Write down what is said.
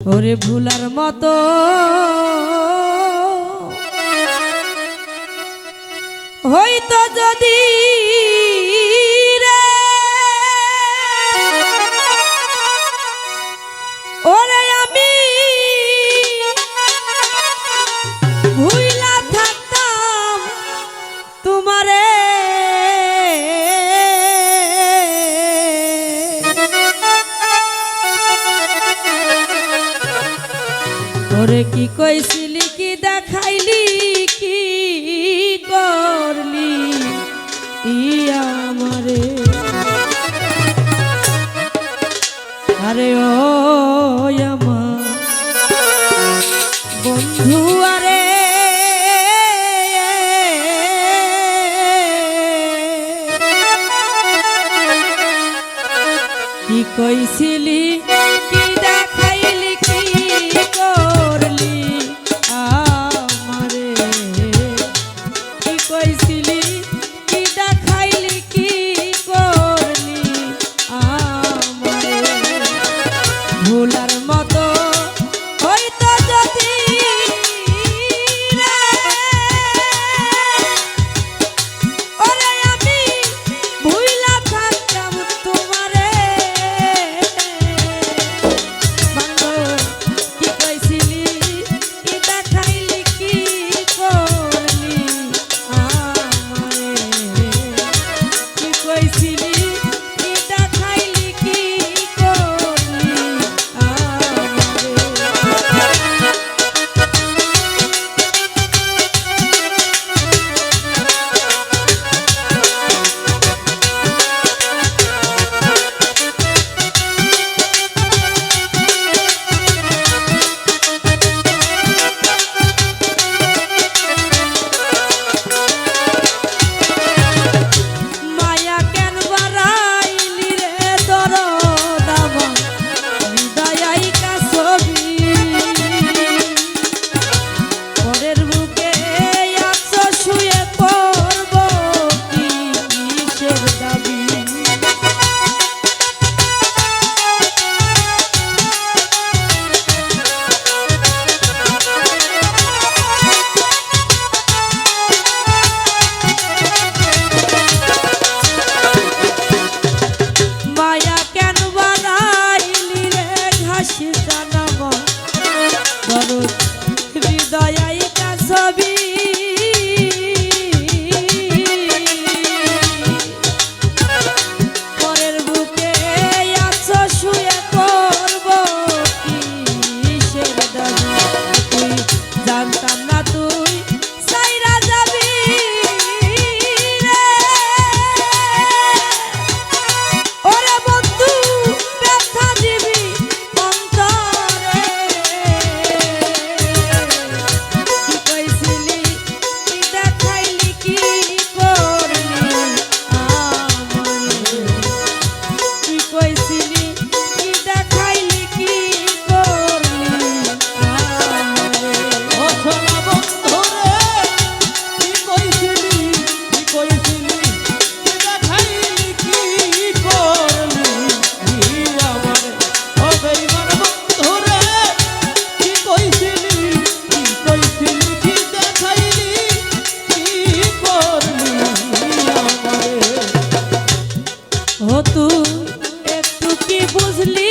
ওরে ভুলার মতো। হইতো যদি আরে ও আমার। বন্ধু আরে। কি কইছিলি? বুঝলি